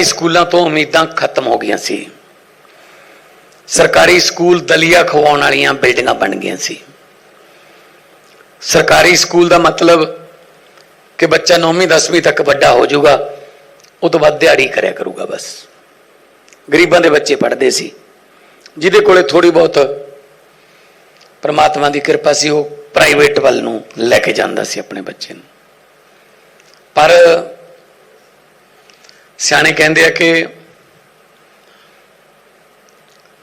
ਸਰਕਾਰੀ ਸਕੂਲਾਂ ਤੋਂ ਉਮੀਦਾਂ ਖਤਮ ਹੋ ਗਈਆਂ ਸੀ। ਸਰਕਾਰੀ ਸਕੂਲ ਦਲੀਆ ਖਵਾਉਣ ਵਾਲੀਆਂ ਬਿਲਡਿੰਗਾਂ ਬਣ ਗਈਆਂ ਸੀ। ਸਰਕਾਰੀ ਸਕੂਲ ਦਾ ਮਤਲਬ ਕਿ ਬੱਚਾ 9ਵੀਂ 10ਵੀਂ ਤੱਕ ਵੱਡਾ ਹੋ ਜਾਊਗਾ, ਉਹ ਤੋਂ ਬਾਅਦ ਦਿਹਾੜੀ ਕਰਿਆ ਕਰੂਗਾ ਬਸ। ਗਰੀਬਾਂ ਦੇ ਬੱਚੇ ਪੜ੍ਹਦੇ ਸੀ, ਜਿਹਦੇ ਕੋਲੇ ਥੋੜੀ ਬਹੁਤ ਪਰਮਾਤਮਾ ਦੀ ਕਿਰਪਾ ਸੀ, ਉਹ ਪ੍ਰਾਈਵੇਟ ਵੱਲ ਨੂੰ ਲੈ ਕੇ ਜਾਂਦਾ ਸੀ ਆਪਣੇ ਬੱਚੇ ਨੂੰ। ਪਰ ਸਿਆਣੇ ਕਹਿੰਦੇ ਆ ਕਿ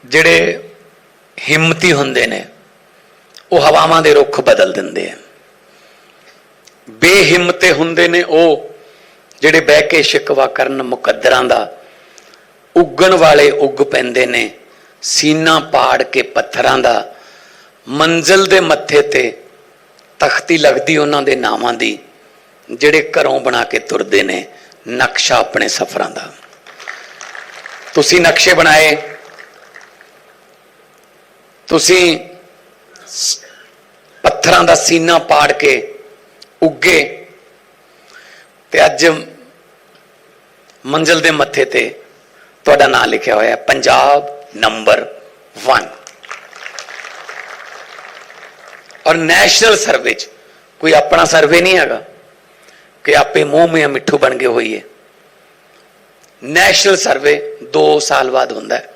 ਜਿਹੜੇ ਹਿੰਮਤੀ ਹੁੰਦੇ ਨੇ, ਉਹ ਹਵਾਵਾਂ ਦੇ ਰੁੱਖ ਬਦਲ ਦਿੰਦੇ ਆ। ਬੇਹਿੰਮਤੇ ਹੁੰਦੇ ਨੇ ਉਹ ਜਿਹੜੇ ਬਹਿ ਕੇ ਸ਼ਿਕਵਾ ਕਰਨ ਮੁਕੱਦਰਾਂ ਦਾ। ਉੱਗਣ ਵਾਲੇ ਉੱਗ ਪੈਂਦੇ ਨੇ, ਸੀਨਾ ਪਾੜ ਕੇ ਪੱਥਰਾਂ ਦਾ। ਮੰਜ਼ਲ ਦੇ ਮੱਥੇ ਤੇ ਤਖਤੀ ਲੱਗਦੀ ਉਹਨਾਂ ਦੇ ਨਾਵਾਂ ਦੀ, ਜਿਹੜੇ ਘਰੋਂ ਬਣਾ ਕੇ ਤੁਰਦੇ ਨੇ। ਨਕਸ਼ਾ ਆਪਣੇ ਸਫ਼ਰਾਂ ਦਾ। ਤੁਸੀਂ ਨਕਸ਼ੇ ਬਣਾਏ। ਤੁਸੀਂ ਪੱਥਰਾਂ ਦਾ ਸੀਨਾ ਪਾੜ ਕੇ ਉੱਗੇ। ਤੇ ਅੱਜ ਮੰਜ਼ਲ ਦੇ ਮੱਥੇ ਤੇ ਤੁਹਾਡਾ ਨਾਮ ਲਿਖਿਆ ਹੋਇਆ ਹੈ, ਪੰਜਾਬ ਨੰਬਰ 1 ਔਰ ਨੈਸ਼ਨਲ ਸਰਵੇ ਚ ਕੋਈ ਆਪਣਾ ਸਰਵੇ ਨਹੀਂ ਹੈਗਾ। ਕਿ ਆਪੇ ਮੂੰਹ ਮੇ ਮਿੱਠੂ ਬਣ ਕੇ ਹੋਈਏ ਨੈਸ਼ਨਲ ਸਰਵੇ 2 ਸਾਲ ਬਾਅਦ ਹੁੰਦਾ ਹੈ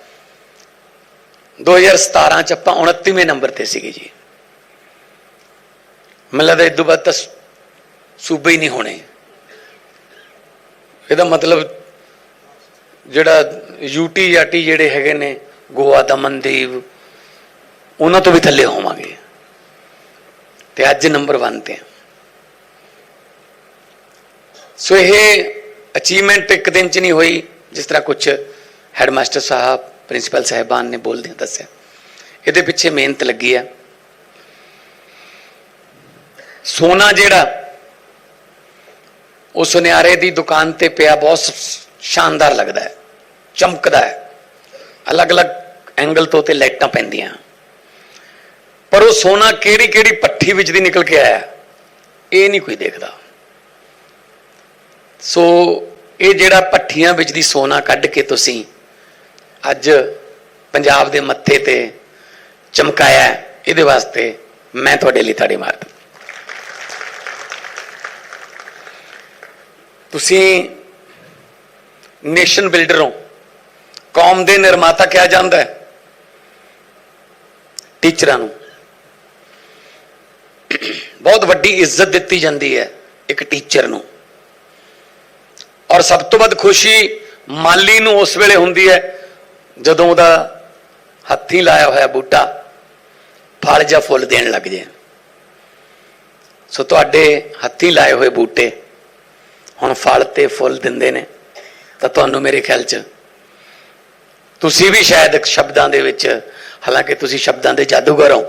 2017 ਚ ਆਪਾਂ 29ਵੇਂ ਨੰਬਰ ਤੇ ਸੀਗੇ ਜੀ ਮੈਨੂੰ ਲੱਗਦਾ ਇਦੋਂ ਬਾਅਦ ਤਾਂ ਸੂਬੇ ਹੀ ਨਹੀਂ ਹੋਣੇ ਇਹਦਾ ਮਤਲਬ ਜਿਹੜਾ ਯੂਟੀ ਯਾਟੀ ਜਿਹੜੇ ਹੈਗੇ ਨੇ ਗੋਆ ਦਮਨਦੀਪ ਉਹਨਾਂ ਤੋਂ ਵੀ ਥੱਲੇ ਹੋਵਾਂਗੇ ਤੇ ਅੱਜ ਨੰਬਰ 1 ਤੇ ਆ ਸੋ ਇਹ ਅਚੀਵਮੈਂਟ ਇੱਕ ਦਿਨ ਚ ਨਹੀਂ ਹੋਈ, ਜਿਸ ਤਰ੍ਹਾਂ ਕੁਝ ਹੈਡਮਾਸਟਰ ਸਾਹਿਬ ਪ੍ਰਿੰਸੀਪਲ ਸਾਹਿਬਾਨ ਨੇ ਬੋਲਦਿਆਂ ਦੱਸਿਆ। ਇਹਦੇ ਪਿੱਛੇ ਮਿਹਨਤ ਲੱਗੀ ਆ। ਸੋਨਾ ਜਿਹੜਾ, ਉਹ ਸੁਨਿਆਰੇ ਦੀ ਦੁਕਾਨ ਤੇ ਪਿਆ, ਬਹੁਤ ਸ਼ਾਨਦਾਰ ਲੱਗਦਾ ਹੈ, ਚਮਕਦਾ ਹੈ। ਅਲੱਗ-ਅਲੱਗ ਐਂਗਲ ਤੋਂ ਤੇ ਲਾਈਟਾਂ ਪੈਂਦੀਆਂ। ਪਰ ਉਹ ਸੋਨਾ ਕਿਹੜੀ ਕਿਹੜੀ ਪੱਠੀ ਵਿੱਚ ਦੀ ਨਿਕਲ ਕੇ ਆਇਆ, ਇਹ ਨਹੀਂ ਕੋਈ ਦੇਖਦਾ। ਸੋ ਇਹ ਜਿਹੜਾ ਪੱਠੀਆਂ ਵਿੱਚ ਦੀ ਸੋਨਾ ਕੱਢ ਕੇ ਤੁਸੀਂ ਅੱਜ ਪੰਜਾਬ ਦੇ ਮੱਥੇ ਤੇ ਚਮਕਾਇਆ ਇਹਦੇ ਵਾਸਤੇ ਮੈਂ ਤੁਹਾਡੇ ਲਈ ਤਾੜੀ ਮਾਰਦਾ। ਤੁਸੀਂ ਨੇਸ਼ਨ ਬਿਲਡਰ ਹੋ, ਕੌਮ ਦੇ ਨਿਰਮਾਤਾ ਕਿਹਾ ਜਾਂਦਾ ਹੈ, ਟੀਚਰਾਂ ਨੂੰ। ਬਹੁਤ ਵੱਡੀ ਇੱਜ਼ਤ ਦਿੱਤੀ ਜਾਂਦੀ ਹੈ ਇੱਕ ਟੀਚਰ ਨੂੰ। ਔਰ ਸਭ ਤੋਂ ਵੱਧ ਖੁਸ਼ੀ ਮਾਲੀ ਨੂੰ ਉਸ ਵੇਲੇ ਹੁੰਦੀ ਹੈ ਜਦੋਂ ਉਹਦਾ ਹੱਥੀ ਲਾਇਆ ਹੋਇਆ ਬੂਟਾ ਫਲ ਜਾਂ ਫੁੱਲ ਦੇਣ ਲੱਗ ਜਾਏ। ਸੋ ਤੁਹਾਡੇ ਹੱਥੀ ਲਾਏ ਹੋਏ ਬੂਟੇ ਹੁਣ ਫਲ ਤੇ ਫੁੱਲ ਦਿੰਦੇ ਨੇ। ਤਾਂ ਤੁਹਾਨੂੰ ਮੇਰੇ ਖਿਆਲ 'ਚ ਤੁਸੀਂ ਵੀ ਸ਼ਾਇਦ ਸ਼ਬਦਾਂ ਦੇ ਵਿੱਚ, ਹਾਲਾਂਕਿ ਤੁਸੀਂ ਸ਼ਬਦਾਂ ਦੇ ਜਾਦੂਗਰ ਹੋ,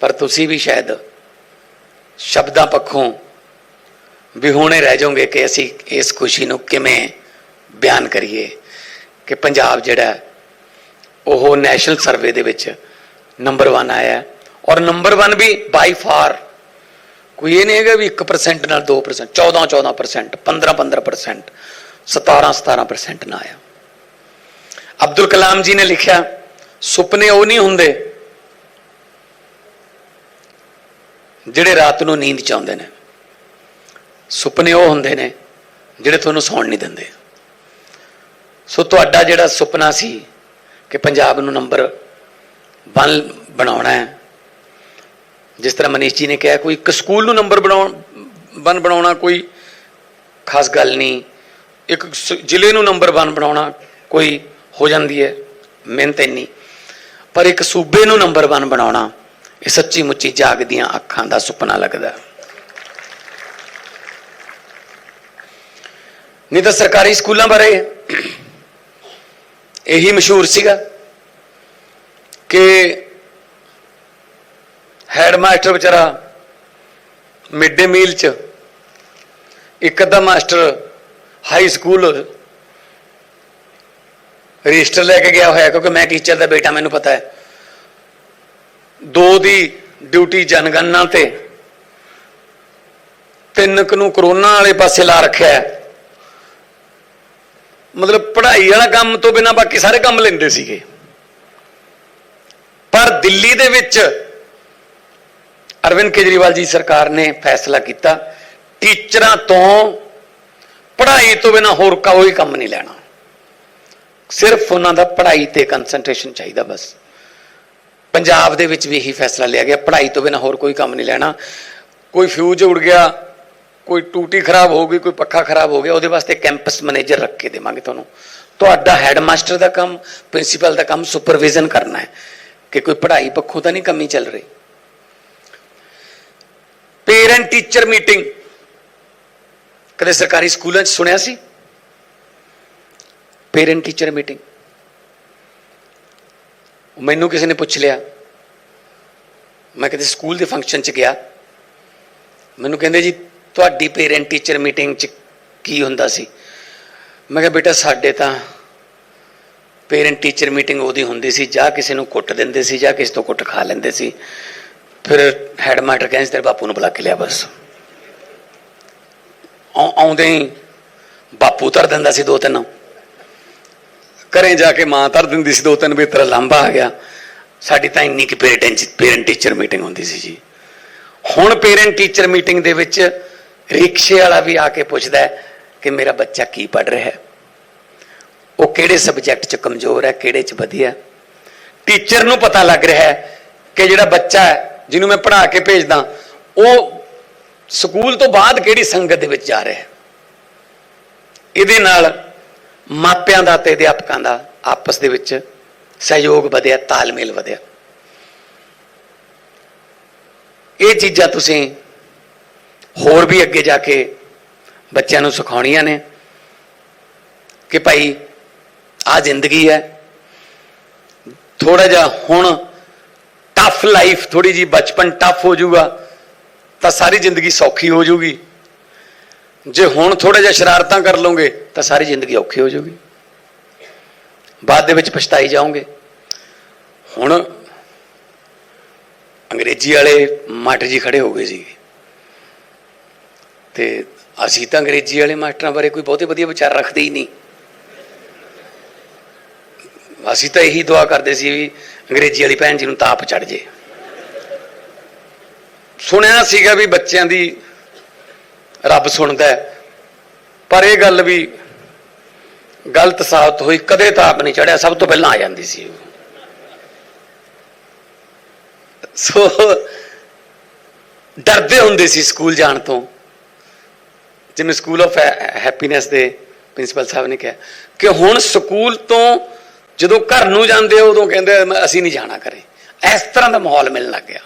ਪਰ ਤੁਸੀਂ ਵੀ ਸ਼ਾਇਦ ਸ਼ਬਦਾਂ ਪੱਖੋਂ ਵਿਹੂਣੇ ਰਹਿ ਜਾਓਗੇ ਕਿ ਅਸੀਂ ਇਸ ਖੁਸ਼ੀ ਨੂੰ ਕਿਵੇਂ ਬਿਆਨ ਕਰੀਏ ਕਿ ਪੰਜਾਬ ਜਿਹੜਾ ਉਹ ਨੈਸ਼ਨਲ ਸਰਵੇ ਦੇ ਵਿੱਚ ਨੰਬਰ 1 ਆਇਆ ਔਰ ਨੰਬਰ 1 ਵੀ ਬਾਈ ਫਾਰ ਕੋਈ ਇਹ ਨਹੀਂ ਹੈਗਾ ਵੀ 1% ਨਾਲ 2% 14 14% 15 15% 17 17% ਨਾ ਆਇਆ। ਅਬਦੁਲ ਕਲਾਮ ਜੀ ਨੇ ਲਿਖਿਆ, ਸੁਪਨੇ ਉਹ ਨਹੀਂ ਹੁੰਦੇ ਜਿਹੜੇ ਰਾਤ ਨੂੰ ਨੀਂਦ ਚ ਆਉਂਦੇ ਨੇ। ਸੁਪਨੇ ਉਹ ਹੁੰਦੇ ਨੇ ਜਿਹੜੇ ਤੁਹਾਨੂੰ ਸੌਣ ਨਹੀਂ ਦਿੰਦੇ। ਸੋ ਤੁਹਾਡਾ ਜਿਹੜਾ ਸੁਪਨਾ ਸੀ ਕਿ ਪੰਜਾਬ ਨੂੰ ਨੰਬਰ 1 ਬਣਾਉਣਾ ਹੈ, ਜਿਸ ਤਰ੍ਹਾਂ ਮਨੀਸ਼ ਜੀ ਨੇ ਕਿਹਾ, ਕੋਈ ਇੱਕ ਸਕੂਲ ਨੂੰ ਨੰਬਰ ਬਣਾਉਣ, ਵਨ ਬਣਾਉਣਾ ਕੋਈ ਖਾਸ ਗੱਲ ਨਹੀਂ। ਇੱਕ ਜ਼ਿਲ੍ਹੇ ਨੂੰ ਨੰਬਰ 1 ਬਣਾਉਣਾ ਕੋਈ ਹੋ ਜਾਂਦੀ ਹੈ, ਮਿਹਨਤ ਇੰਨੀ। ਪਰ ਇੱਕ ਸੂਬੇ ਨੂੰ ਨੰਬਰ 1 ਬਣਾਉਣਾ, ਇਹ ਸੱਚੀ ਮੁੱਚੀ ਜਾਗਦੀਆਂ ਅੱਖਾਂ ਦਾ ਸੁਪਨਾ ਲੱਗਦਾ। ਨਹੀਂ ਤਾਂ ਸਰਕਾਰੀ ਸਕੂਲਾਂ ਬਾਰੇ ਇਹੀ ਮਸ਼ਹੂਰ ਸੀਗਾ ਕਿ ਹੈਡ ਮਾਸਟਰ ਵਿਚਾਰਾ ਮਿਡ ਡੇ ਮੀਲ ਚ ਇੱਕ ਅੱਧਾ ਮਾਸਟਰ ਹਾਈ ਸਕੂਲ ਰਜਿਸਟਰ ਲੈ ਕੇ ਗਿਆ ਹੋਇਆ, ਕਿਉਂਕਿ ਮੈਂ ਟੀਚਰ ਦਾ ਬੇਟਾ ਮੈਨੂੰ ਪਤਾ ਹੈ। ਦੋ ਦੀ ਡਿਊਟੀ ਜਨਗਣਨਾ ਤੇ ਤਿੰਨ ਕੁ ਨੂੰ ਕਰੋਨਾ ਵਾਲੇ ਪਾਸੇ ਲਾ ਰੱਖਿਆ ਹੈ। ਮਤਲਬ ਪੜ੍ਹਾਈ ਵਾਲਾ ਕੰਮ ਤੋਂ ਬਿਨਾ ਬਾਕੀ ਸਾਰੇ ਕੰਮ ਲੈਂਦੇ ਸੀਗੇ। ਪਰ ਦਿੱਲੀ ਦੇ ਵਿੱਚ ਅਰਵਿੰਦ ਕੇਜਰੀਵਾਲ ਜੀ ਸਰਕਾਰ ਨੇ ਫੈਸਲਾ ਕੀਤਾ, ਟੀਚਰਾਂ ਤੋਂ ਪੜ੍ਹਾਈ ਤੋਂ ਬਿਨਾ ਹੋਰ ਕੋਈ ਕੰਮ ਨਹੀਂ ਲੈਣਾ। ਸਿਰਫ ਉਹਨਾਂ ਦਾ ਪੜ੍ਹਾਈ ਤੇ ਕਨਸੈਂਟਰੇਸ਼ਨ ਚਾਹੀਦਾ ਬਸ। ਪੰਜਾਬ ਦੇ ਵਿੱਚ ਵੀ ਇਹੀ ਫੈਸਲਾ ਲਿਆ ਗਿਆ, ਪੜ੍ਹਾਈ ਤੋਂ ਬਿਨਾ ਹੋਰ ਕੋਈ ਕੰਮ ਨਹੀਂ ਲੈਣਾ। ਕੋਈ ਫਿਊਜ਼ ਉੜ ਗਿਆ ਕੋਈ ਟੂਟੀ ਖਰਾਬ ਹੋ ਗਈ, ਕੋਈ ਪੱਖਾ ਖਰਾਬ ਹੋ ਗਿਆ, ਉਹਦੇ ਵਾਸਤੇ ਕੈਂਪਸ ਮੈਨੇਜਰ ਰੱਖ ਕੇ ਦੇਵਾਂਗੇ ਤੁਹਾਨੂੰ। ਤੁਹਾਡਾ ਹੈਡਮਾਸਟਰ ਦਾ ਕੰਮ, ਪ੍ਰਿੰਸੀਪਲ ਦਾ ਕੰਮ ਸੁਪਰਵਿਜ਼ਨ ਕਰਨਾ ਹੈ ਕਿ ਕੋਈ ਪੜ੍ਹਾਈ ਪੱਖੋਂ ਤਾਂ ਨਹੀਂ ਕਮੀ ਚੱਲ ਰਹੀ। ਪੇਰੈਂਟ ਟੀਚਰ ਮੀਟਿੰਗ ਕਦੇ ਸਰਕਾਰੀ ਸਕੂਲਾਂ 'ਚ ਸੁਣਿਆ ਸੀ? ਪੇਰੈਂਟ ਟੀਚਰ ਮੀਟਿੰਗ ਮੈਨੂੰ ਕਿਸੇ ਨੇ ਪੁੱਛ ਲਿਆ। ਮੈਂ ਕਿਤੇ ਸਕੂਲ ਦੇ ਫੰਕਸ਼ਨ 'ਚ ਗਿਆ। ਮੈਨੂੰ ਕਹਿੰਦੇ ਜੀ ਤੁਹਾਡੀ ਪੇਰੈਂਟ ਟੀਚਰ ਮੀਟਿੰਗ 'ਚ ਕੀ ਹੁੰਦਾ ਸੀ? ਮੈਂ ਕਿਹਾ ਬੇਟਾ, ਸਾਡੇ ਤਾਂ ਪੇਰੈਂਟ ਟੀਚਰ ਮੀਟਿੰਗ ਉਹਦੀ ਹੁੰਦੀ ਸੀ, ਜਾਂ ਕਿਸੇ ਨੂੰ ਕੁੱਟ ਦਿੰਦੇ ਸੀ, ਜਾਂ ਕਿਸੇ ਤੋਂ ਕੁੱਟ ਖਾ ਲੈਂਦੇ ਸੀ। ਫਿਰ ਹੈਡਮਾਸਟਰ ਕਹਿੰਦੇ ਤੇਰੇ ਬਾਪੂ ਨੂੰ ਬੁਲਾ ਕੇ ਲਿਆ ਬਸ। ਆਉ- ਆਉਂਦੇ ਹੀ ਬਾਪੂ ਧਰ ਦਿੰਦਾ ਸੀ ਦੋ ਤਿੰਨ। ਘਰੇ ਜਾ ਕੇ ਮਾਂ ਧਰ ਦਿੰਦੀ ਸੀ ਦੋ ਤਿੰਨ ਵੀ ਤੇਰਾ ਲਾਂਬਾ ਆ ਗਿਆ। ਸਾਡੀ ਤਾਂ ਇੰਨੀ ਕਿ ਪੇਰੈਂਟ ਪੇਰੈਂਟ ਟੀਚਰ ਮੀਟਿੰਗ ਹੁੰਦੀ ਸੀ ਜੀ। ਹੁਣ ਪੇਰੈਂਟ ਟੀਚਰ ਮੀਟਿੰਗ ਦੇ ਵਿੱਚ ਰਿਕਸ਼ੇ ਵਾਲਾ ਵੀ ਆ ਕੇ ਪੁੱਛਦਾ ਹੈ ਕਿ ਮੇਰਾ ਬੱਚਾ ਕੀ ਪੜ ਰਿਹਾ ਹੈ। ਉਹ ਕਿਹੜੇ ਸਬਜੈਕਟ 'ਚ ਕਮਜ਼ੋਰ ਹੈ, ਕਿਹੜੇ 'ਚ ਵਧੀਆ ਟੀਚਰ ਨੂੰ ਪਤਾ ਲੱਗ ਰਿਹਾ ਹੈ ਕਿ ਜਿਹੜਾ ਬੱਚਾ ਹੈ, ਜਿਹਨੂੰ ਮੈਂ ਪੜ੍ਹਾ ਕੇ ਭੇਜਦਾ, ਉਹ ਸਕੂਲ ਤੋਂ ਬਾਅਦ ਕਿਹੜੀ ਸੰਗਤ ਦੇ ਵਿੱਚ ਜਾ ਰਿਹਾ ਹੈ। ਇਹਦੇ ਨਾਲ ਮਾਪਿਆਂ ਦਾ ਤੇ ਅਧਿਆਪਕਾਂ ਦਾ ਆਪਸ ਦੇ ਵਿੱਚ ਸਹਿਯੋਗ ਵਧਿਆ, ਤਾਲਮੇਲ ਵਧਿਆ। ਇਹ ਚੀਜ਼ਾਂ ਤੁਸੀਂ ਹੋਰ ਵੀ ਅੱਗੇ ਜਾ ਕੇ ਬੱਚਿਆਂ ਨੂੰ ਸਿਖਾਉਣੀਆਂ ਨੇ ਕਿ ਭਾਈ ਆ ਜ਼ਿੰਦਗੀ ਹੈ। ਥੋੜਾ ਜਿਹਾ ਹੁਣ ਟਫ ਲਾਈਫ ਥੋੜੀ ਜੀ ਬਚਪਨ ਟਫ ਹੋ ਜਾਊਗਾ, ਤਾਂ ਸਾਰੀ ਜ਼ਿੰਦਗੀ ਸੌਖੀ ਹੋ ਜਾਊਗੀ। ਜੇ ਹੁਣ ਥੋੜਾ ਜਿਹਾ ਸ਼ਰਾਰਤਾਂ ਕਰ ਲਓਗੇ, ਤਾਂ ਸਾਰੀ ਜ਼ਿੰਦਗੀ ਔਖੀ ਹੋ ਜਾਊਗੀ। ਬਾਅਦ ਦੇ ਵਿੱਚ ਪਛਤਾਈ ਜਾਓਗੇ। ਹੁਣ ਅੰਗਰੇਜ਼ੀ ਵਾਲੇ ਮਾਸਟਰ ਜੀ ਖੜੇ ਹੋ ਗਏ ਸੀਗੇ। ਤੇ ਅਸੀਂ ਤਾਂ ਅੰਗਰੇਜ਼ੀ ਵਾਲੇ ਮਾਸਟਰਾਂ ਬਾਰੇ ਕੋਈ ਬਹੁਤੇ ਵਧੀਆ ਵਿਚਾਰ ਰੱਖਦੇ ਹੀ ਨਹੀਂ। ਅਸੀਂ ਤਾਂ ਇਹੀ ਦੁਆ ਕਰਦੇ ਸੀ ਵੀ ਅੰਗਰੇਜ਼ੀ ਵਾਲੀ ਭੈਣ ਜੀ ਨੂੰ ਤਾਪ ਚੜ ਜੇ। ਸੁਣਿਆ ਸੀਗਾ ਵੀ ਬੱਚਿਆਂ ਦੀ ਰੱਬ ਸੁਣਦਾ ਪਰ ਇਹ ਗੱਲ ਵੀ ਗਲਤ ਸਾਬਤ ਹੋਈ, ਕਦੇ ਤਾਪ ਨਹੀਂ ਚੜਿਆ ਸਭ ਤੋਂ ਪਹਿਲਾਂ ਆ ਜਾਂਦੀ ਸੀ ਉਹ। ਸੋ, ਡਰਦੇ ਹੁੰਦੇ ਸੀ ਸਕੂਲ ਜਾਣ ਤੋਂ। ਜਿਵੇਂ ਸਕੂਲ ਆਫ ਹੈਪੀਨੈਸ ਦੇ ਪ੍ਰਿੰਸੀਪਲ ਸਾਹਿਬ ਨੇ ਕਿਹਾ ਕਿ ਹੁਣ ਸਕੂਲ ਤੋਂ ਜਦੋਂ ਘਰ ਨੂੰ ਜਾਂਦੇ ਹੋ ਉਦੋਂ ਕਹਿੰਦੇ ਅਸੀਂ ਨਹੀਂ ਜਾਣਾ ਕਰੇ ਇਸ ਤਰ੍ਹਾਂ ਦਾ ਮਾਹੌਲ ਮਿਲਣ ਲੱਗ ਗਿਆ।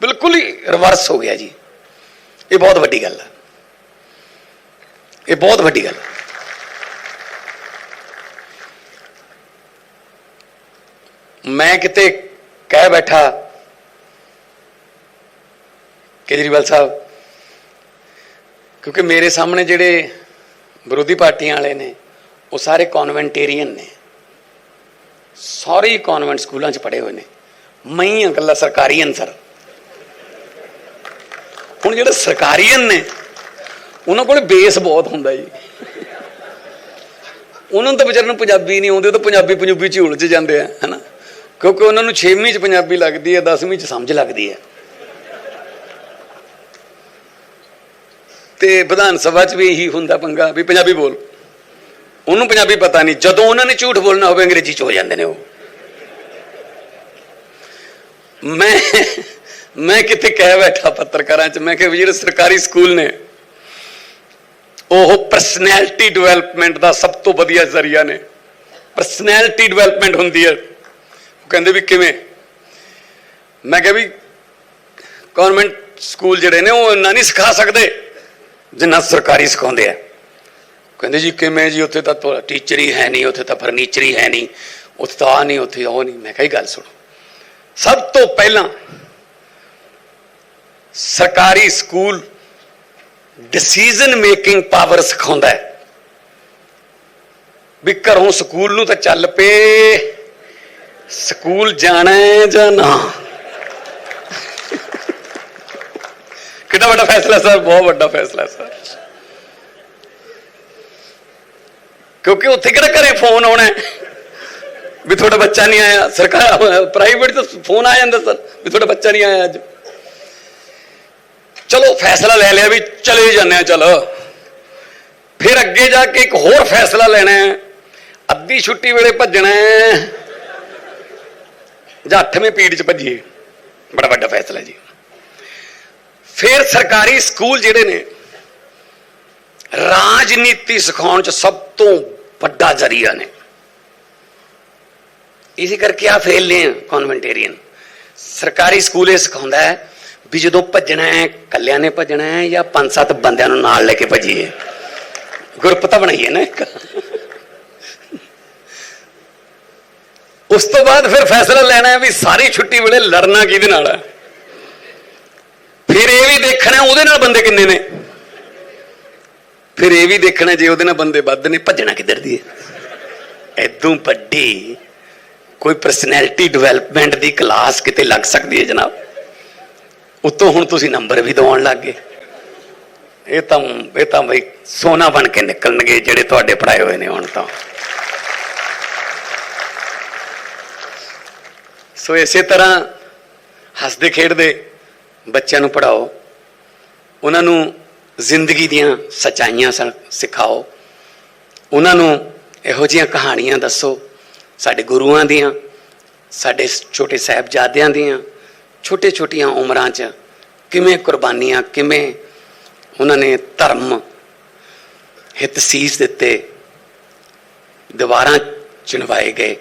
ਬਿਲਕੁਲ ਹੀ ਰਿਵਰਸ ਹੋ ਗਿਆ ਜੀ। ਇਹ ਬਹੁਤ ਵੱਡੀ ਗੱਲ ਹੈ ਇਹ ਬਹੁਤ ਵੱਡੀ ਗੱਲ ਹੈ ਮੈਂ ਕਿਤੇ ਕਹਿ ਬੈਠਾ ਕੇਜਰੀਵਾਲ ਸਾਹਿਬ ਕਿਉਂਕਿ ਮੇਰੇ ਸਾਹਮਣੇ ਜਿਹੜੇ ਵਿਰੋਧੀ ਪਾਰਟੀਆਂ ਵਾਲੇ ਨੇ, ਉਹ ਸਾਰੇ ਕਨਵੈਂਟੇਰੀਅਨ ਨੇ। ਸਾਰੇ ਹੀ ਕਨਵੈਂਟ ਸਕੂਲਾਂ 'ਚ ਪੜ੍ਹੇ ਹੋਏ ਨੇ। ਮੈਂ ਹੀ ਇਕੱਲਾ ਸਰਕਾਰੀਅਨ, ਸਰ। ਹੁਣ ਜਿਹੜੇ ਸਰਕਾਰੀਅਨ ਨੇ, ਉਹਨਾਂ ਕੋਲ ਬੇਸ ਬਹੁਤ ਹੁੰਦਾ ਜੀ। ਉਹਨਾਂ ਨੂੰ ਤਾਂ ਵਿਚਾਰਿਆਂ ਨੂੰ ਪੰਜਾਬੀ ਨਹੀਂ ਆਉਂਦੀ, ਉਹ ਤਾਂ ਪੰਜਾਬੀ ਪੰਜਾਬੀ ਚ ਹੀ ਉਲਝ ਜਾਂਦੇ ਆ, ਹਨਾ? ਕਿਉਂਕਿ ਉਹਨਾਂ ਨੂੰ 6ਵੀਂ ਚ ਪੰਜਾਬੀ ਲੱਗਦੀ ਹੈ 10ਵੀਂ ਚ ਸਮਝ ਲੱਗਦੀ ਹੈ। ਤੇ ਵਿਧਾਨ ਸਭਾ ਚ ਵੀ ਇਹੀ ਹੁੰਦਾ ਪੰਗਾ, ਵੀ ਪੰਜਾਬੀ ਬੋਲ। ਉਹਨੂੰ ਪੰਜਾਬੀ ਪਤਾ ਨਹੀਂ, ਜਦੋਂ ਉਹਨਾਂ ਨੇ ਝੂਠ ਬੋਲਣਾ ਹੋਵੇ, ਅੰਗਰੇਜ਼ੀ ਚ ਹੋ ਜਾਂਦੇ ਨੇ ਉਹ। ਮੈਂ ਮੈਂ ਕਿਤੇ ਕਹਿ ਬੈਠਾ ਪੱਤਰਕਾਰਾਂ ਚ, ਮੈਂ ਕਿਹਾ ਵੀ ਜਿਹੜੇ ਸਰਕਾਰੀ ਸਕੂਲ ਨੇ, ਉਹ ਪਰਸਨੈਲਿਟੀ ਡਿਵੈਲਪਮੈਂਟ ਦਾ ਸਭ ਤੋਂ ਵਧੀਆ ਜ਼ਰੀਆ ਨੇ। ਪਰਸਨੈਲਿਟੀ ਡਿਵੈਲਪਮੈਂਟ ਹੁੰਦੀ ਹੈ। ਉਹ ਕਹਿੰਦੇ ਵੀ ਕਿਵੇਂ? ਮੈਂ ਕਿਹਾ ਵੀ ਗਵਰਨਮੈਂਟ ਸਕੂਲ ਜਿਹੜੇ ਨੇ, ਉਹ ਇੰਨਾ ਨਹੀਂ ਸਿਖਾ ਸਕਦੇ। ਜਿੰਨਾ ਸਰਕਾਰੀ ਸਿਖਾਉਂਦੇ ਆ। ਕਹਿੰਦੇ ਜੀ, ਕਿਵੇਂ ਜੀ, ਉੱਥੇ ਤਾਂ ਟੀਚਰ ਹੀ ਹੈ ਨਹੀਂ, ਉੱਥੇ ਤਾਂ ਫਰਨੀਚਰ ਹੀ ਹੈ ਨਹੀਂ, ਉੱਥੇ ਤਾਂ ਆ ਨਹੀਂ, ਉੱਥੇ ਉਹ ਨਹੀਂ। ਮੈਂ ਕਹੀ ਗੱਲ ਸੁਣੋ। ਸਭ ਤੋਂ ਪਹਿਲਾਂ ਸਰਕਾਰੀ ਸਕੂਲ ਡਿਸੀਜਨ ਮੇਕਿੰਗ ਪਾਵਰ ਸਿਖਾਉਂਦਾ ਹੈ। ਵੀ ਘਰੋਂ ਸਕੂਲ ਨੂੰ ਤਾਂ ਚੱਲ ਪਏ। ਸਕੂਲ ਜਾਣਾ ਜਾਂ ਨਾ? ਵੱਡਾ ਫੈਸਲਾ ਸਰ ਬਹੁਤ ਵੱਡਾ ਫੈਸਲਾ ਸਰ ਕਿਉਂਕਿ ਉੱਥੇ ਕਿਹੜਾ ਘਰੇ ਫੋਨ ਆਉਣਾ ਹੈ ਵੀ ਤੁਹਾਡਾ ਬੱਚਾ ਨਹੀਂ ਆਇਆ ਸਰਕਾਰ ਪ੍ਰਾਈਵੇਟ ਤੋਂ ਫੋਨ ਆ ਜਾਂਦਾ ਸਰ ਵੀ ਤੁਹਾਡਾ ਬੱਚਾ ਨਹੀਂ ਆਇਆ ਅੱਜ ਚਲੋ ਫੈਸਲਾ ਲੈ ਲਿਆ ਵੀ ਚਲੇ ਜਾਂਦੇ ਆ ਚਲੋ ਫਿਰ ਅੱਗੇ ਜਾ ਕੇ ਇੱਕ ਹੋਰ ਫੈਸਲਾ ਲੈਣਾ ਹੈ ਅੱਧੀ ਛੁੱਟੀ ਵੇਲੇ ਭੱਜਣਾ ਹੈ ਜਾਂ 8ਵੇਂ ਪੀੜ ਚ ਭੱਜੀਏ ਬੜਾ ਵੱਡਾ ਫੈਸਲਾ ਜੀ ਫਿਰ ਸਰਕਾਰੀ ਸਕੂਲ ਜਿਹੜੇ ਨੇ, ਰਾਜਨੀਤੀ ਸਿਖਾਉਣ ਚ ਸਭ ਤੋਂ ਵੱਡਾ ਜ਼ਰੀਆ ਨੇ। ਇਸੇ ਕਰਕੇ ਆ ਫੇਲ ਨੇ ਕਨਵੈਂਟੇਰੀਅਨ ਸਰਕਾਰੀ ਸਕੂਲ ਇਹ ਸਿਖਾਉਂਦਾ ਹੈ ਵੀ ਜਦੋਂ ਭੱਜਣਾ ਹੈ ਕੱਲਿਆਂ ਨੇ ਭੱਜਣਾ ਹੈ ਜਾਂ ਪੰਜ ਸੱਤ ਬੰਦਿਆਂ ਨੂੰ ਨਾਲ ਲੈ ਕੇ ਭੱਜੀਏ। ਗਰੁੱਪ ਤਾਂ ਬਣਾਈਏ ਨਾ ਇੱਕ। ਉਸ ਤੋਂ ਬਾਅਦ ਫਿਰ ਫੈਸਲਾ ਲੈਣਾ ਹੈ ਵੀ ਸਾਰੀ ਛੁੱਟੀ ਵੇਲੇ ਲੜਨਾ ਕਿਹਦੇ ਨਾਲ ਹੈ? ਫਿਰ ਇਹ ਵੀ ਦੇਖਣਾ ਉਹਦੇ ਨਾਲ ਬੰਦੇ ਕਿੰਨੇ ਨੇ। ਫਿਰ ਇਹ ਵੀ ਦੇਖਣਾ ਜੇ ਉਹਦੇ ਨਾਲ ਬੰਦੇ ਵੱਧ ਨੇ, ਭੱਜਣਾ ਕਿੱਧਰ ਦੀ ਹੈ? ਐਦੋਂ ਵੱਡੀ ਕੋਈ ਪਰਸਨੈਲਿਟੀ ਡਿਵੈਲਪਮੈਂਟ ਦੀ ਕਲਾਸ ਕਿਤੇ ਲੱਗ ਸਕਦੀ ਹੈ ਜਨਾਬ? ਉਤੋਂ ਹੁਣ ਤੁਸੀਂ ਨੰਬਰ ਵੀ ਦਵਾਉਣ ਲੱਗ ਗਏ। ਇਹ ਤਾਂ ਇਹ ਤਾਂ ਬਈ ਸੋਨਾ ਬਣ ਕੇ ਨਿਕਲਣਗੇ ਜਿਹੜੇ ਤੁਹਾਡੇ ਪੜਾਏ ਹੋਏ ਨੇ ਹੁਣ ਤਾਂ। ਸੋ ਇਸੇ ਤਰ੍ਹਾਂ ਹੱਸਦੇ ਖੇਡਦੇ ਬੱਚਿਆਂ ਨੂੰ ਪੜਾਓ ਉਹਨਾਂ ਨੂੰ ਜ਼ਿੰਦਗੀ ਦੀਆਂ ਸਚਾਈਆਂ ਸਿਖਾਓ। ਉਹਨਾਂ ਨੂੰ ਇਹੋ ਜਿਹੀਆਂ ਕਹਾਣੀਆਂ ਦੱਸੋ, ਸਾਡੇ ਗੁਰੂਆਂ ਦੀਆਂ, ਸਾਡੇ ਛੋਟੇ ਸਾਹਿਬਜ਼ਾਦਿਆਂ ਦੀਆਂ ਛੋਟੇ ਛੋਟੀਆਂ ਉਮਰਾਂ 'ਚ ਕਿਵੇਂ ਕੁਰਬਾਨੀਆਂ, ਕਿਵੇਂ ਉਹਨਾਂ ਨੇ ਧਰਮ ਹਿੱਤ ਸੀਸ ਦਿੱਤੇ, ਦੀਵਾਰਾਂ ਚਿਣਵਾਏ ਗਏ।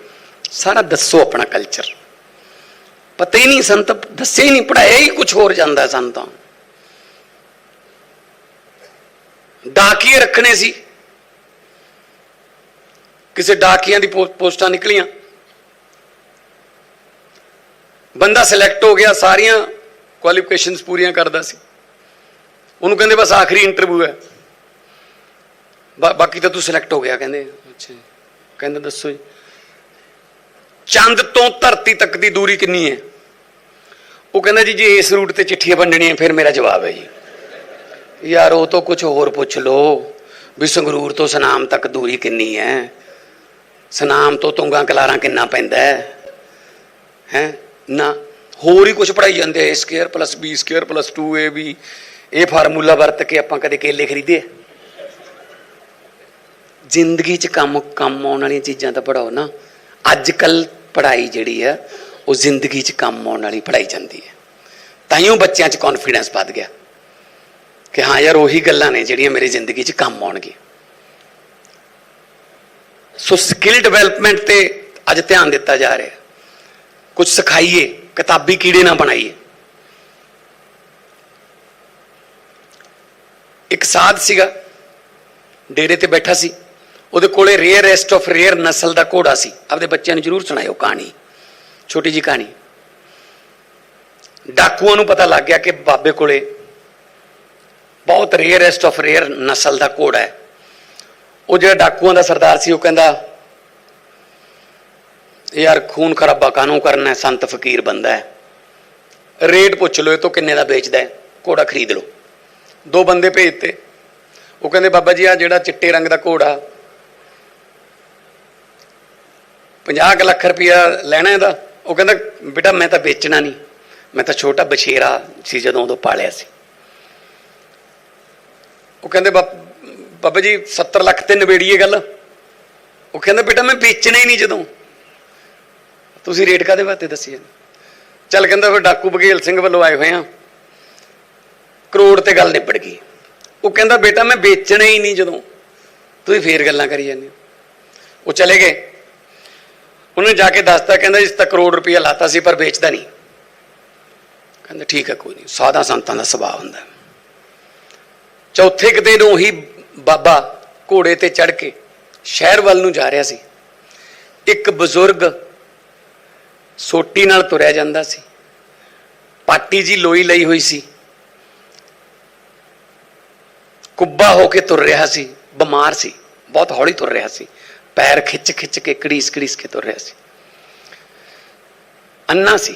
ਸਾਰਾ ਦੱਸੋ ਆਪਣਾ ਕਲਚਰ ਪਤਾ ਹੀ ਨਹੀਂ, ਸੰਤ ਦੱਸੇ ਹੀ ਨਹੀਂ ਪੜਾਇਆ ਹੀ ਕੁਝ ਹੋਰ ਜਾਂਦਾ ਸਨ ਤਾਂ ਡਾਕੀਏ ਰੱਖਣੇ ਸੀ। ਕਿਸੇ ਡਾਕੀਆਂ ਦੀ ਪੋ- ਪੋਸਟਾਂ ਨਿਕਲੀਆਂ। ਬੰਦਾ ਸਿਲੈਕਟ ਹੋ ਗਿਆ, ਸਾਰੀਆਂ ਕੁਆਲੀਫਿਕੇਸ਼ਨਸ ਪੂਰੀਆਂ ਕਰਦਾ ਸੀ। ਉਹਨੂੰ ਕਹਿੰਦੇ ਬਸ ਆਖਰੀ ਇੰਟਰਵਿਊ ਹੈ। ਬਾਕੀ ਤਾਂ ਤੂੰ ਸਿਲੈਕਟ ਹੋ ਗਿਆ, ਕਹਿੰਦੇ। ਅੱਛਾ ਜੀ। ਕਹਿੰਦਾ ਦੱਸੋ ਜੀ। ਚੰਦ ਤੋਂ ਧਰਤੀ ਤੱਕ ਦੀ ਦੂਰੀ ਕਿੰਨੀ ਹੈ? ਉਹ ਕਹਿੰਦਾ ਜੀ, ਜੇ ਇਸ ਰੂਟ ਤੇ ਚਿੱਠੀਆਂ ਵੰਡਣੀਆਂ, ਫਿਰ ਮੇਰਾ ਜਵਾਬ ਹੈ ਜੀ। ਯਾਰ ਉਹ ਤੋਂ ਕੁਝ ਹੋਰ ਪੁੱਛ ਲਓ, ਵੀ ਸੰਗਰੂਰ ਤੋਂ ਸਨਾਮ ਤੱਕ ਦੂਰੀ ਕਿੰਨੀ ਹੈ? ਸਨਾਮ ਤੋਂ ਤੁੰਗਾ ਕਲਾਰਾਂ ਕਿੰਨਾ ਪੈਂਦਾ ਹੈ? ਹੈ? ਨਾ, ਹੋਰ ਹੀ ਕੁਝ ਪੜਾਈ ਜਾਂਦੇ ਆ square plus b square plus 2ab ਇਹ ਫਾਰਮੂਲਾ ਵਰਤ ਕੇ ਆਪਾਂ ਕਦੇ ਕੇਲੇ ਖਰੀਦੇ ਜ਼ਿੰਦਗੀ 'ਚ ਕੰਮ ਕੰਮ ਆਉਣ ਵਾਲੀਆਂ ਚੀਜ਼ਾਂ ਤਾਂ ਪੜਾਓ ਨਾ। ਅੱਜ ਕੱਲ ਪੜਾਈ ਜਿਹੜੀ ਆ ਉਹ ਜ਼ਿੰਦਗੀ 'ਚ ਕੰਮ ਆਉਣ ਵਾਲੀ ਪੜਾਈ ਜਾਂਦੀ ਹੈ। ਤਾਂ ਹੀ ਉਹ ਬੱਚਿਆਂ 'ਚ ਕੌਨਫੀਡੈਂਸ ਵੱਧ ਗਿਆ। ਕਿ ਹਾਂ ਯਾਰ ਉਹੀ ਗੱਲਾਂ ਨੇ ਜਿਹੜੀਆਂ ਮੇਰੀ ਜ਼ਿੰਦਗੀ 'ਚ ਕੰਮ ਆਉਣਗੀਆਂ। ਸੋ ਸਕਿੱਲ ਡਿਵੈਲਪਮੈਂਟ ਤੇ ਅੱਜ ਧਿਆਨ ਦਿੱਤਾ ਜਾ ਰਿਹਾ। ਕੁਝ ਸਿਖਾਈਏ, ਕਿਤਾਬੀ ਕੀੜੇ ਨਾ ਬਣਾਈਏ। ਇੱਕ ਸਾਧ ਸੀਗਾ, ਡੇਰੇ ਤੇ ਬੈਠਾ ਸੀ। ਉਹਦੇ ਕੋਲੇ ਰੇਅਰੈਸਟ ਆਫ ਰੇਅਰ ਨਸਲ ਦਾ ਘੋੜਾ ਸੀ। ਆਪਦੇ ਬੱਚਿਆਂ ਨੂੰ ਜਰੂਰ ਸੁਣਾਇਓ ਕਹਾਣੀ। ਛੋਟੀ ਜੀ ਕਹਾਣੀ। ਡਾਕੂਆਂ ਨੂੰ ਪਤਾ ਲੱਗ ਗਿਆ ਕਿ ਬਾਬੇ ਕੋਲੇ ਬਹੁਤ ਰੇਅਰੈਸਟ ਆਫ ਰੇਅਰ ਨਸਲ ਦਾ ਘੋੜਾ ਹੈ। ਉਹ ਜਿਹੜਾ ਡਾਕੂਆਂ ਦਾ ਸਰਦਾਰ ਸੀ, ਉਹ ਕਹਿੰਦਾ ਯਾਰ ਖੂਨ ਖਰਾਬਾ ਕਾਹਨੂੰ ਕਰਨਾ ਹੈ? ਸੰਤ ਫਕੀਰ ਬੰਦਾ ਹੈ। ਰੇਟ ਪੁੱਛ ਲਓ, ਇਹ ਤੋਂ ਕਿੰਨੇ ਦਾ ਵੇਚਦਾ ਹੈ? ਘੋੜਾ ਖਰੀਦ ਲਓ। ਦੋ ਬੰਦੇ ਭੇਜਤੇ। ਉਹ ਕਹਿੰਦੇ, ਬਾਬਾ ਜੀ ਆ ਜਿਹੜਾ ਚਿੱਟੇ ਰੰਗ ਦਾ ਘੋੜਾ 50 ਲੱਖ ਰੁਪਇਆ ਲੈਣਾ ਇਹਦਾ? ਉਹ ਕਹਿੰਦਾ, ਬੇਟਾ, ਮੈਂ ਤਾਂ ਵੇਚਣਾ ਨਹੀਂ। ਮੈਂ ਤਾਂ ਛੋਟਾ ਬਛੇਰਾ ਸੀ ਜਦੋਂ ਉਦੋਂ ਪਾਲਿਆ ਸੀ। ਉਹ ਕਹਿੰਦੇ ਬਾਬ- ਬਾਬਾ ਜੀ 70 ਲੱਖ ਤੇ ਨਵੇੜੀਏ ਗੱਲ। ਉਹ ਕਹਿੰਦਾ, ਬੇਟਾ, ਮੈਂ ਵੇਚਣਾ ਹੀ ਨਹੀਂ ਜਦੋਂ। ਤੁਸੀਂ ਰੇਟ ਕਾਦੇ ਵਾਸਤੇ ਦੱਸੀ ਜਾਂਦੇ ਚੱਲ ਕਹਿੰਦਾ, ਫਿਰ ਡਾਕੂ ਬਘੇਲ ਸਿੰਘ ਵੱਲੋਂ ਆਏ ਹੋਏ ਆ। ਕਰੋੜ ਤੇ ਗੱਲ ਨਿਬੜ ਗਈ। ਉਹ ਕਹਿੰਦਾ, ਬੇਟਾ, ਮੈਂ ਵੇਚਣਾ ਹੀ ਨਹੀਂ ਜਦੋਂ। ਤੁਸੀਂ ਫੇਰ ਗੱਲਾਂ ਕਰੀ ਜਾਂਦੇ ਹੋ। ਉਹ ਚਲੇ ਗਏ। ਉਹਨੇ ਜਾ ਕੇ ਦੱਸਤਾ, ਕਹਿੰਦਾ ਇਸ ਤਾਂ ਕਰੋੜ ਰੁਪਇਆ ਲਾਤਾ ਸੀ, ਪਰ ਵੇਚਦਾ ਨਹੀਂ। ਕਹਿੰਦਾ ਠੀਕ ਹੈ, ਕੋਈ ਨਹੀਂ। ਸਾਦਾ ਸੰਤਾਂ ਦਾ ਸੁਭਾਅ ਹੁੰਦਾ। ਚੌਥੇ ਕਿਤੇ ਨੂੰ ਹੀ ਬਾਬਾ ਘੋੜੇ ਤੇ ਚੜ ਕੇ ਸ਼ਹਿਰ ਵੱਲ ਨੂੰ ਜਾ ਰਿਹਾ ਸੀ। ਇੱਕ ਬਜ਼ੁਰਗ ਸੋਟੀ ਨਾਲ ਤੁਰਿਆ ਜਾਂਦਾ ਸੀ। ਪਾਟੀ ਜੀ ਲੋਈ ਲਈ ਹੋਈ ਸੀ। ਕੁੱਬਾ ਹੋ ਕੇ ਤੁਰ ਰਿਹਾ ਸੀ, ਬਿਮਾਰ ਸੀ, ਬਹੁਤ ਹੌਲੀ ਤੁਰ ਰਿਹਾ ਸੀ। ਪੈਰ ਖਿੱਚ ਖਿੱਚ ਕੇ ਕੜੀਸ ਕੜੀਸ ਕੇ ਤੁਰ ਰਿਹਾ ਸੀ। ਅੰਨਾ ਸੀ।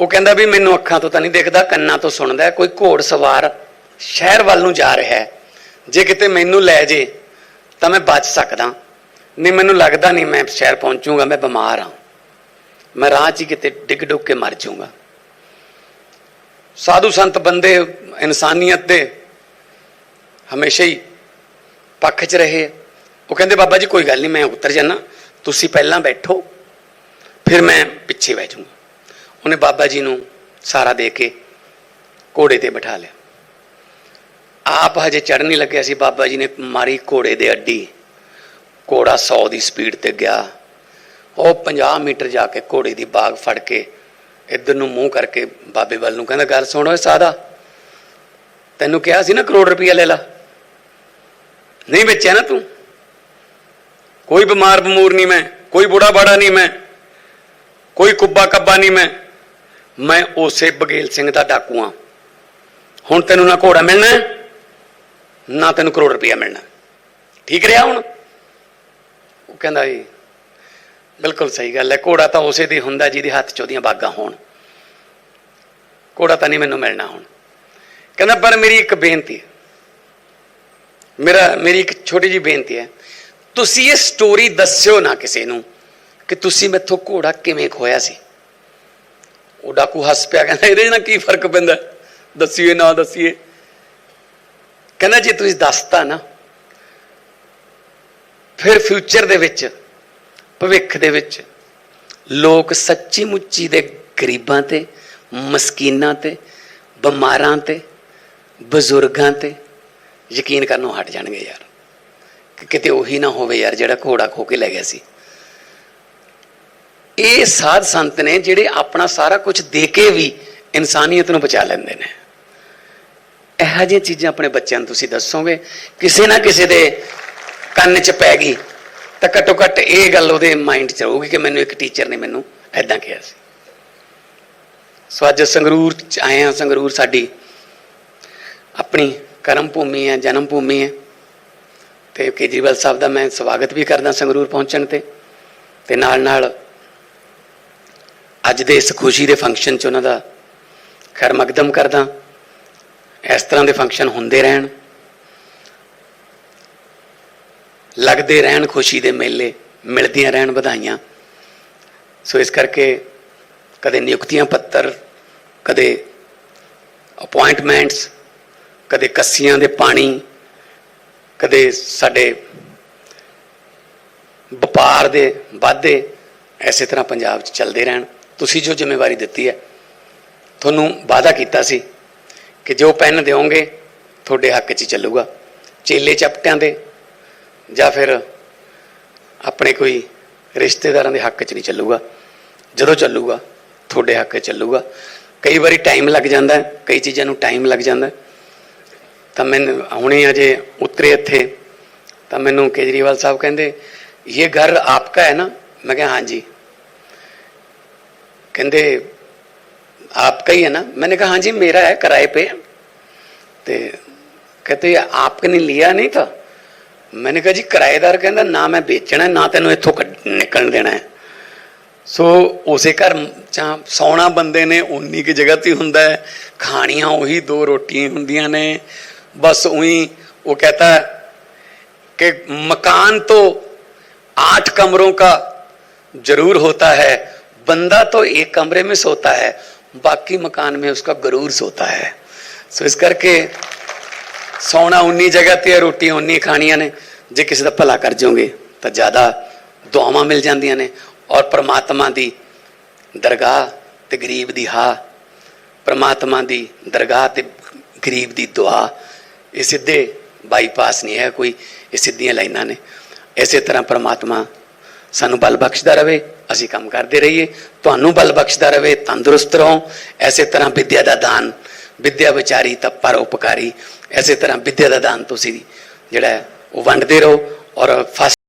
ਉਹ ਕਹਿੰਦਾ ਵੀ ਮੈਨੂੰ ਅੱਖਾਂ ਤੋਂ ਤਾਂ ਨਹੀਂ ਦਿਖਦਾ, ਕੰਨਾਂ ਤੋਂ ਸੁਣਦਾ ਕੋਈ ਘੋੜ ਸਵਾਰ ਸ਼ਹਿਰ ਵੱਲ ਨੂੰ ਜਾ ਰਿਹਾ ਹੈ। ਜੇ ਕਿਤੇ ਮੈਨੂੰ ਲੈ ਜੇ ਤਾਂ ਮੈਂ ਬਚ ਸਕਦਾ। ਨਹੀਂ, ਮੈਨੂੰ ਲੱਗਦਾ ਨਹੀਂ ਮੈਂ ਸ਼ਹਿਰ ਪਹੁੰਚੂਗਾ, ਮੈਂ ਬਿਮਾਰ ਹਾਂ। ਮੈਂ ਰਾਹ 'ਚ ਹੀ ਕਿਤੇ ਡਿੱਗ ਡੁੱਗ ਕੇ ਮਰ ਜਾਊਂਗਾ। ਸਾਧੂ ਸੰਤ ਬੰਦੇ ਇਨਸਾਨੀਅਤ ਦੇ ਹਮੇਸ਼ਾ ਹੀ ਪੱਖ 'ਚ ਰਹੇ ਉਹ ਕਹਿੰਦੇ, ਬਾਬਾ ਜੀ, ਕੋਈ ਗੱਲ ਨਹੀਂ, ਮੈਂ ਉਤਰ ਜਾਣਾ ਤੁਸੀਂ ਪਹਿਲਾਂ ਬੈਠੋ, ਫਿਰ ਮੈਂ ਪਿੱਛੇ ਬਹਿ ਜਾਊਂਗਾ। ਉਹਨੇ ਬਾਬਾ ਜੀ ਨੂੰ ਸਾਰਾ ਦੇ ਕੇ ਘੋੜੇ ਤੇ ਬਿਠਾ ਲਿਆ। ਆਪ ਹਜੇ ਚੜ੍ਹਨ ਨਹੀਂ ਲੱਗਿਆ ਸੀ, ਬਾਬਾ ਜੀ ਨੇ ਮਾਰੀ ਘੋੜੇ ਦੇ ਅੱਡੀ। ਘੋੜਾ 100 ਦੀ ਸਪੀਡ ਤੇ ਗਿਆ। ਉਹ 50 ਮੀਟਰ ਜਾ ਕੇ ਘੋੜੇ ਦੀ ਬਾਗ ਫੜ ਕੇ ਇੱਧਰ ਨੂੰ ਮੂੰਹ ਕਰਕੇ ਬਾਬੇ ਵੱਲ ਨੂੰ ਕਹਿੰਦਾ, ਗੱਲ ਸੁਣ ਓਏ ਸਾਦਾ, ਤੈਨੂੰ ਕਿਹਾ ਸੀ ਨਾ ਕਰੋੜ ਰੁਪਈਆ ਲੈ ਲਾ। ਨਹੀਂ ਵੇਚਿਆ ਨਾ ਤੂੰ? ਕੋਈ ਬਿਮਾਰ ਬਮੂਰ ਨਹੀਂ ਮੈਂ, ਕੋਈ ਬੁੜਾ ਬਾੜਾ ਨਹੀਂ ਮੈਂ, ਕੋਈ ਕੁੱਬਾ ਕੱਬਾ ਨਹੀਂ ਮੈਂ ਮੈਂ ਉਸੇ ਬਗੇਲ ਸਿੰਘ ਦਾ ਡਾਕੂ ਹਾਂ। ਹੁਣ ਤੈਨੂੰ ਨਾ ਘੋੜਾ ਮਿਲਣਾ, ਨਾ ਤੈਨੂੰ ਕਰੋੜ ਰੁਪਇਆ ਮਿਲਣਾ। ਠੀਕ ਰਿਹਾ ਹੁਣ? ਉਹ ਕਹਿੰਦਾ ਜੀ, ਬਿਲਕੁਲ ਸਹੀ ਗੱਲ ਹੈ, ਘੋੜਾ ਤਾਂ ਉਸੇ ਦੀ ਹੁੰਦਾ ਜਿਹਦੇ ਹੱਥ 'ਚ ਉਹਦੀਆਂ ਬਾਗਾਂ ਹੋਣ। ਘੋੜਾ ਤਾਂ ਨਹੀਂ ਮੈਨੂੰ ਮਿਲਣਾ ਹੁਣ। ਕਹਿੰਦਾ, ਪਰ ਮੇਰੀ ਇੱਕ ਬੇਨਤੀ ਹੈ। ਮੇਰਾ, ਮੇਰੀ ਇੱਕ ਛੋਟੀ ਜੀ ਬੇਨਤੀ ਹੈ। ਤੁਸੀਂ ਇਹ ਸਟੋਰੀ ਦੱਸਿਓ ਨਾ ਕਿਸੇ ਨੂੰ ਕਿ ਤੁਸੀਂ ਮੈਥੋਂ ਘੋੜਾ ਕਿਵੇਂ ਖੋਇਆ ਸੀ। ਉਹ ਡਾਕੂ ਹੱਸ ਪਿਆ, ਕਹਿੰਦਾ ਇਹਦੇ ਨਾਲ ਕੀ ਫ਼ਰਕ ਪੈਂਦਾ? ਦੱਸੀਏ, ਨਾ ਦੱਸੀਏ। ਕਹਿੰਦਾ ਜੇ ਤੁਸੀਂ ਦੱਸਤਾ ਨਾ, ਫਿਰ ਫਿਊਚਰ ਦੇ ਵਿੱਚ, ਭਵਿੱਖ ਦੇ ਵਿੱਚ, ਲੋਕ ਸੱਚੀ ਮੁੱਚੀ ਦੇ ਗਰੀਬਾਂ ਤੇ, ਮਸਕੀਨਾਂ ਤੇ, ਬਿਮਾਰਾਂ ਤੇ, ਬਜ਼ੁਰਗਾਂ ਤੇ ਯਕੀਨ ਕਰਨੋਂ ਹਟ ਜਾਣਗੇ ਯਾਰ। ਕਿ ਕਿਤੇ ਉਹੀ ਨਾ ਹੋਵੇ ਯਾਰ, ਜਿਹੜਾ ਘੋੜਾ ਖੋ ਕੇ ਲੈ ਗਿਆ ਸੀ। ਇਹ ਸਾਧ ਸੰਤ ਨੇ ਜਿਹੜੇ ਆਪਣਾ ਸਾਰਾ ਕੁਝ ਦੇ ਕੇ ਵੀ ਇਨਸਾਨੀਅਤ ਨੂੰ ਬਚਾ ਲੈਂਦੇ ਨੇ। ਇਹੋ ਜਿਹੀਆਂ ਚੀਜ਼ਾਂ ਆਪਣੇ ਬੱਚਿਆਂ ਨੂੰ ਤੁਸੀਂ ਦੱਸੋਗੇ, ਕਿਸੇ ਨਾ ਕਿਸੇ ਦੇ ਕੰਨ 'ਚ ਪੈ ਗਈ, ਤਾਂ ਘੱਟੋ ਘੱਟ ਇਹ ਗੱਲ ਉਹਦੇ ਮਾਈਂਡ 'ਚ ਰਹੂਗੀ ਕਿ ਮੈਨੂੰ ਇੱਕ ਟੀਚਰ ਨੇ ਮੈਨੂੰ ਐਦਾਂ ਕਿਹਾ ਸੀ। ਸੋ ਅੱਜ ਸੰਗਰੂਰ 'ਚ ਆਏ ਹਾਂ, ਸੰਗਰੂਰ ਸਾਡੀ ਆਪਣੀ ਕਰਮ ਭੂਮੀ ਹੈ, ਜਨਮ ਭੂਮੀ ਹੈ। ਤੇ ਕੇਜਰੀਵਾਲ ਸਾਹਿਬ ਦਾ ਮੈਂ ਸਵਾਗਤ ਵੀ ਕਰਦਾ ਸੰਗਰੂਰ ਪਹੁੰਚਣ ਤੇ। ਤੇ ਨਾਲ ਨਾਲ ਅੱਜ ਦੇ ਇਸ ਖੁਸ਼ੀ ਦੇ ਫੰਕਸ਼ਨ 'ਚ ਉਹਨਾਂ ਦਾ ਖੈਰ ਮਕਦਮ ਕਰਦਾ। ਇਸ ਤਰ੍ਹਾਂ ਦੇ ਫੰਕਸ਼ਨ ਹੁੰਦੇ ਰਹਿਣ। ਲੱਗਦੇ ਰਹਿਣ ਖੁਸ਼ੀ ਦੇ ਮੇਲੇ, ਮਿਲਦੀਆਂ ਰਹਿਣ ਵਧਾਈਆਂ। ਸੋ ਇਸ ਕਰਕੇ ਕਦੇ ਨਿਯੁਕਤੀਆਂ ਪੱਤਰ, ਕਦੇ ਅਪਾਇੰਟਮੈਂਟਸ ਕਦੇ ਕੱਸੀਆਂ ਦੇ ਪਾਣੀ ਕਦੇ ਸਾਡੇ ਵਪਾਰ ਦੇ ਵਾਧੇ ਐਸੇ ਤਰ੍ਹਾਂ ਪੰਜਾਬ 'ਚ ਚੱਲਦੇ ਰਹਿਣ। ਤੁਸੀਂ ਜੋ ਜ਼ਿੰਮੇਵਾਰੀ ਦਿੱਤੀ ਹੈ, ਤੁਹਾਨੂੰ ਵਾਅਦਾ ਕੀਤਾ ਸੀ ਕਿ ਜੋ ਪੈਨ ਦਿਓਗੇ, ਤੁਹਾਡੇ ਹੱਕ 'ਚ ਚੱਲੂਗਾ। ਚੇਲੇ ਚਪਟਿਆਂ ਦੇ ਜਾਂ ਫਿਰ ਆਪਣੇ ਕੋਈ ਰਿਸ਼ਤੇਦਾਰਾਂ ਦੇ ਹੱਕ 'ਚ ਨਹੀਂ ਚੱਲੂਗਾ। ਜਦੋਂ ਚੱਲੂਗਾ, ਤੁਹਾਡੇ ਹੱਕ 'ਚ ਚੱਲੂਗਾ। ਕਈ ਵਾਰੀ ਟਾਈਮ ਲੱਗ ਜਾਂਦਾ ਕਈ ਚੀਜ਼ਾਂ ਨੂੰ ਟਾਈਮ ਲੱਗ ਜਾਂਦਾ ਤਾਂ ਮੈਂ ਹੁਣੇ ਅਜੇ ਉਤਰੇ ਇੱਥੇ ਤਾਂ ਮੈਨੂੰ ਕੇਜਰੀਵਾਲ ਸਾਹਿਬ ਕਹਿੰਦੇ ਇਹ ਘਰ ਆਪਕਾ ਹੈ ਨਾ ਮੈਂ ਕਿਹਾ ਹਾਂਜੀ ਕਹਿੰਦੇ आपका ही है ना मैंने कहा हाँ जी मेरा है किराए पे ਤੇ कहते आपने नहीं लिया नहीं था मैंने कहा जी किराएदार ਕਹਿੰਦਾ ਨਾ ਮੈਂ ਵੇਚਣਾ ਨਾ ਤੈਨੂੰ ਇੱਥੋਂ ਕੱਢ- ਨਿਕਲਣ ਦੇਣਾ ਹੈ ਸੋ ਉਸੇ ਘਰ ਚ ਸੌਣਾ ਬੰਦੇ ਨੇ ਉਨੀ ਕੀ ਜਗ੍ਹਾ ਤੇ ਹੀ ਹੁੰਦਾ ਹੈ ਖਾਣੀਆਂ ਉਹੀ ਦੋ ਰੋਟੀਆਂ ਹੀ ਹੁੰਦੀਆਂ ਨੇ ਬਸ ਉਹੀ ਉਹ ਕਹਤਾ ਹੈ कि मकान तो आठ कमरों का जरूर होता है बंदा तो एक कमरे में सोता है बाकी मकान में उसका गरूर सोता है सो इस करके ਸੌਣਾ ਉਨੀ ਜਗ੍ਹਾ ਤੇ ਹੈ, ਰੋਟੀਆਂ ਉਨੀ ਖਾਣੀਆਂ ਨੇ ਜੇ ਕਿਸੇ ਦਾ ਭਲਾ ਕਰ ਜਾਓਗੇ ਤਾਂ ਜ਼ਿਆਦਾ ਦੁਆਵਾਂ ਮਿਲ ਜਾਂਦੀਆਂ ਨੇ ਔਰ ਪ੍ਰਮਾਤਮਾ ਦੀ ਦਰਗਾਹ ਤੇ ਗਰੀਬ ਦੀ ਹਾ ਪ੍ਰਮਾਤਮਾ ਦੀ ਦਰਗਾਹ ਤੇ ਗਰੀਬ ਦੀ ਦੁਆ ਇਹ ਸਿੱਧੇ ਬਾਈਪਾਸ ਨਹੀਂ ਹੈ ਕੋਈ, ਇਹ ਸਿੱਧੀਆਂ ਲਾਈਨਾਂ ਨੇ। ਇਸੇ ਤਰ੍ਹਾਂ ਪ੍ਰਮਾਤਮਾ ਸਾਨੂੰ ਬਲ ਬਖਸ਼ਦਾ ਰਵੇ ਅਸੀਂ ਕੰਮ ਕਰਦੇ ਰਹੀਏ। ਤੁਹਾਨੂੰ ਬਲ ਬਖਸ਼ਦਾ ਰਵੇ ਤੰਦਰੁਸਤ ਰਹੋ। ਐਸੇ ਤਰ੍ਹਾਂ ਵਿਦਿਆ ਦਾ ਦਾਨ, ਵਿਦਿਆ ਵਿਚਾਰੀ ਤਾਂ ਪਰ ਉਪਕਾਰੀ। ਐਸੇ ਤਰ੍ਹਾਂ ਵਿਦਿਆ ਦਾ ਦਾਨ ਤੁਸੀਂ ਜਿਹੜਾ ਉਹ ਵੰਡਦੇ ਰਹੋ ਔਰ ਫਸਟ